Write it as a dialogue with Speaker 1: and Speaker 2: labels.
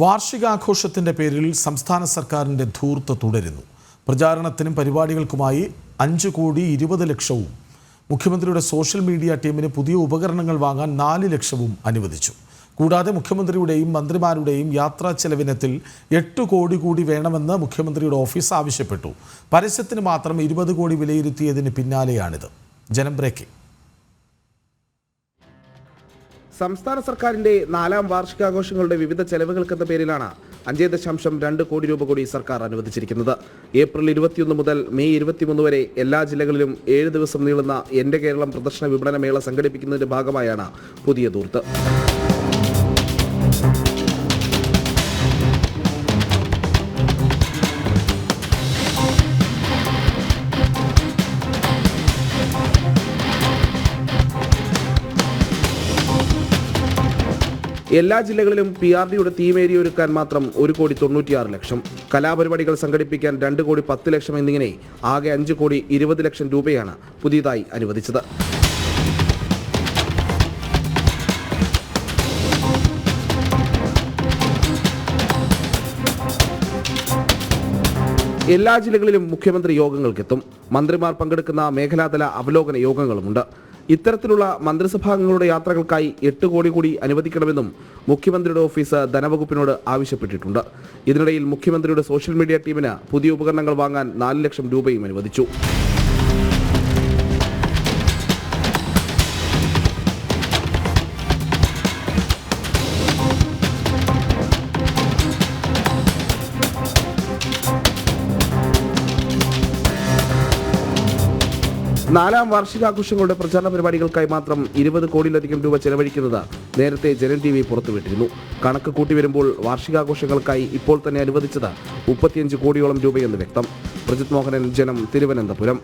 Speaker 1: വാർഷികാഘോഷത്തിന്റെ പേരിൽ സംസ്ഥാന സർക്കാരിന്റെ ധൂർത്ത് തുടരുന്നു. പ്രചാരണത്തിനും പരിപാടികൾക്കുമായി അഞ്ച് കോടി ഇരുപത് ലക്ഷവും മുഖ്യമന്ത്രിയുടെ സോഷ്യൽ മീഡിയ ടീമിന് പുതിയ ഉപകരണങ്ങൾ വാങ്ങാൻ നാല് ലക്ഷവും അനുവദിച്ചു. കൂടാതെ മുഖ്യമന്ത്രിയുടെയും മന്ത്രിമാരുടെയും യാത്രാ ചെലവിനത്തിൽ എട്ട് കോടി കൂടി വേണമെന്ന് മുഖ്യമന്ത്രിയുടെ ഓഫീസ് ആവശ്യപ്പെട്ടു. പരസ്യത്തിന് മാത്രം ഇരുപത് കോടി വിലയിരുത്തിയതിന് പിന്നാലെയാണിത്. ജനം ബ്രേക്കിംഗ്.
Speaker 2: സംസ്ഥാന സർക്കാരിന്റെ നാലാം വാർഷികാഘോഷങ്ങളുടെ വിവിധ ചെലവുകൾക്കെന്ന പേരിലാണ് അഞ്ചേ ദശാംശം രണ്ട് കോടി രൂപ കൂടി സർക്കാർ അനുവദിച്ചിരിക്കുന്നത്. ഏപ്രിൽ ഇരുപത്തിയൊന്ന് മുതൽ മെയ് ഇരുപത്തിമൂന്ന് വരെ എല്ലാ ജില്ലകളിലും ഏഴ് ദിവസം നീളുന്ന എന്റെ കേരളം പ്രദർശന വിപണന മേള സംഘടിപ്പിക്കുന്നതിന്റെ ഭാഗമായാണ് പുതിയ ദൂർത്ത്. എല്ലാ ജില്ലകളിലും പി ആർ ഡിയുടെ തീമേരി ഒരുക്കാൻ മാത്രം ഒരു കോടി തൊണ്ണൂറ്റിയാറ് ലക്ഷം. കലാപരിപാടികൾ സംഘടിപ്പിക്കാൻ രണ്ട് കോടി പത്ത് ലക്ഷം എന്നിങ്ങനെ ആകെ അഞ്ച് കോടി ഇരുപത് ലക്ഷം രൂപയാണ് പുതിയതായി അനുവദിച്ചത്. എല്ലാ ജില്ലകളിലും മുഖ്യമന്ത്രി യോഗങ്ങൾക്കെത്തും. മന്ത്രിമാർ പങ്കെടുക്കുന്ന മേഖലാതല അവലോകന യോഗങ്ങളുമുണ്ട്. ഇത്തരത്തിലുള്ള മന്ത്രിസഭാംഗങ്ങളുടെ യാത്രകൾക്കായി എട്ട് കോടി കൂടി അനുവദിക്കണമെന്നും മുഖ്യമന്ത്രിയുടെ ഓഫീസ് ധനവകുപ്പിനോട് ആവശ്യപ്പെട്ടിട്ടുണ്ട്. ഇതിനിടയിൽ മുഖ്യമന്ത്രിയുടെ സോഷ്യൽ മീഡിയ ടീമിന് പുതിയ ഉപകരണങ്ങൾ വാങ്ങാൻ നാല് ലക്ഷം രൂപയും അനുവദിച്ചു. നാലാം വാർഷികാഘോഷങ്ങളുടെ പ്രചാരണ പരിപാടികൾക്കായി മാത്രം ഇരുപത് കോടിയിലധികം രൂപ ചെലവഴിക്കുന്നത് നേരത്തെ ജനൻ ടി വി പുറത്തുവിട്ടിരുന്നു. കണക്ക് കൂട്ടി വരുമ്പോൾ വാർഷികാഘോഷങ്ങൾക്കായി ഇപ്പോൾ തന്നെ അനുവദിച്ചത് മുപ്പത്തിയഞ്ച് കോടിയോളം രൂപയെന്ന് വ്യക്തം. പ്രജിത് മോഹനൻ ജനം തിരുവനന്തപുരം.